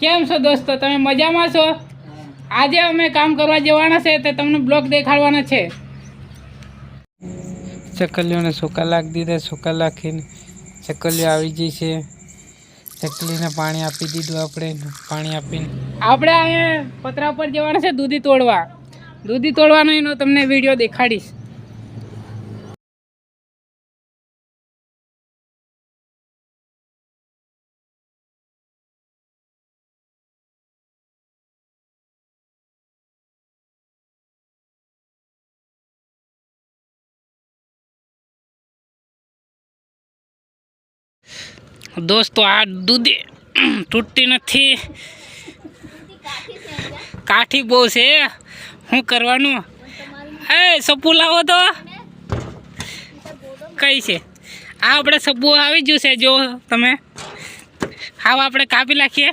કેમ છો દોસ્તો? તમે મજામાં છો? આજે અમે કામ કરવા જવાના છે તે તમને બ્લોગ દેખાડવાના છે. ચકલીઓને સૂકા લાગી દીધા સૂકા લાખીને ચકલીઓ આવી ગઈ છે. ચકલીને પાણી આપી દીધું આપણે પાણી આપીને. આપણે અહીંયા પતરા પર જવાના છે દૂધી તોડવા. દૂધી તોડવાનો એનો તમને વીડિયો દેખાડીશ. દોસ્તો, આ દૂધી તૂટતી નથી. કાઠી બહુ છે. શું કરવાનું? એ, સપુ લાવો તો. કઈ છે? આ આપણે સપુ આવી ગયું છે, જો તમે. આવ આપણે કાપી નાખીએ.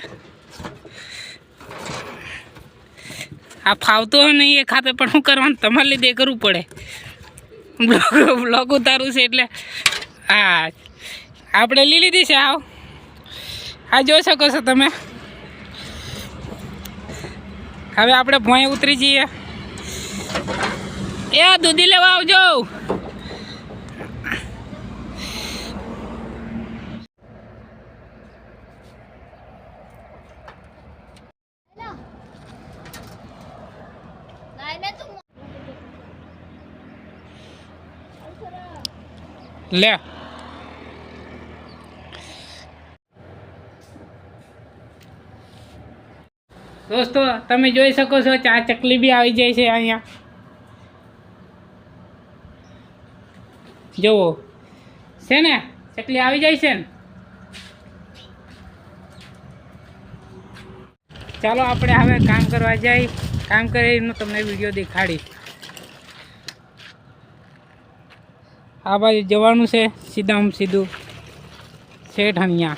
આ ફાવતો નહીં એ ખાતે, પણ શું કરવાનું? તમારે લીધે કરવું પડે. બ્લોગ બ્લોગ ઉતારું છે એટલે. હા. આપણે લઈ લીધી છે આવ. આ જોઈ શકો છો તમે. હવે આપણે ભોંય ઉતરી જઈએ. એ દૂધી લેવા આવજો. લે. દોસ્તો, તમે જોઈ શકો છો, ચા ચકલી બી આવી જાય છે અહીંયા. જુઓ. છે ને? ચકલી આવી જાય છે ને? ચાલો, આપણે હવે કામ કરવા જઈ. કામ કરીને તમને વીડિયો દેખાડીશ. આ બાજુ જવાનું છે સીધા સીધું. શેઠ અહીંયા.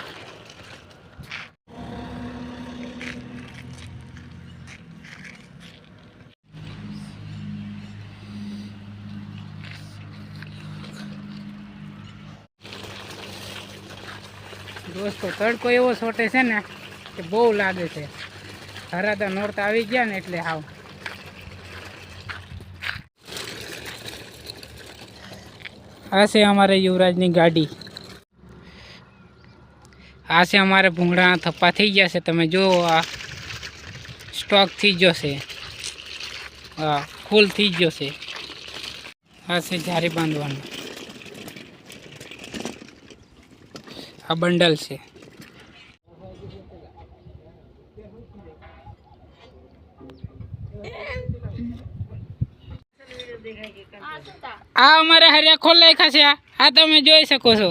દોસ્તો, તડકો એવો છોટે છે ને કે બહુ લાગે છે. હરાતા નોરતા આવી ગયા ને એટલે આવ આ છે અમારે યુવરાજની ગાડી. આ છે અમારે ભૂંગળા થપ્પા થઈ ગયા છે. તમે જુઓ આ સ્ટોક થઈ ગયો છે. હા ફૂલ થઈ ગયો છે. આ છે જારી બાંધવાનું. આ બંડલ છે. આ અમારે હરિયા ખોલ નાખ્યા છે, આ આ તમે જોઈ શકો છો.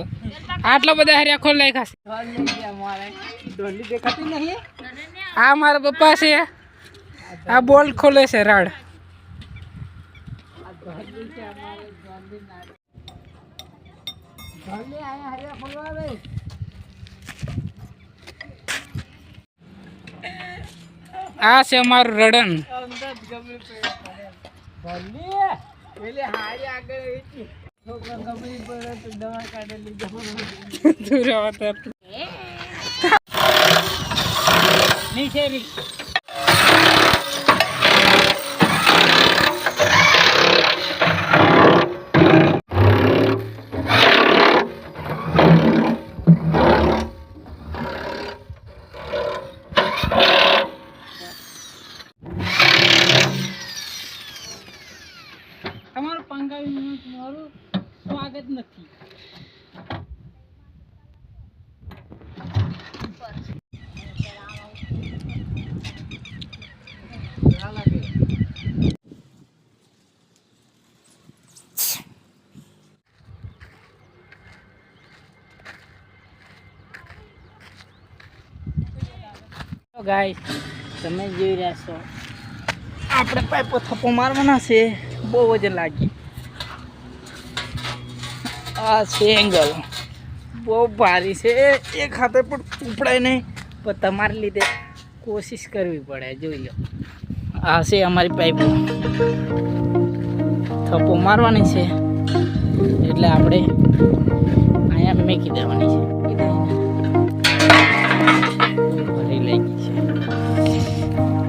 આટલા બધા હરિયા ખોલ નાખ્યા છે. આ મારા પપ્પા છે. આ બોલ ખોલે છે, રાડ. આ છે અમારું રડન. દૂર આવતા નીચે તમારું મારું સ્વાગત નથી. ગાય તમે જોઈ રહ્યા છો. આપણે પાઇપો થપ્પો મારવાના છે. બહુ વજન લાગી. આ છે એંગલ. બહુ ભારી છે. એક હાથે પણ ઉપડાય નહીં. પણ તમારી લીધે કોશિશ કરવી પડે, જોઈ લો. આ છે અમારી પાઇપ થપ્પો મારવાની છે. એટલે આપણે અહીંયા મેકી દેવાની છે.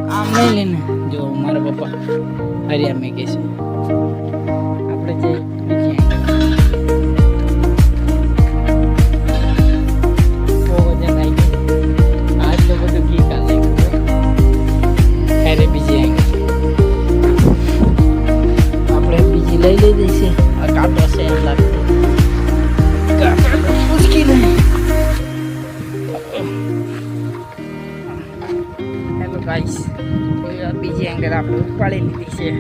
આમ નહીં લઈને જો મારા પપ્પા હરિયા મેકી છે. будут пролили все.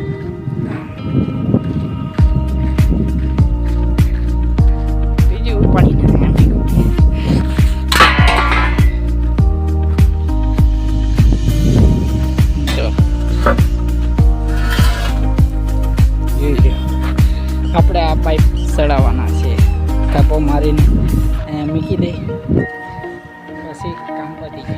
Kapo marin eh, Miki deh. Kasih kamu tadi.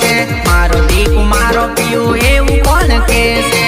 છે. મારો દીક મારો પીયું એવું કોણ કે છે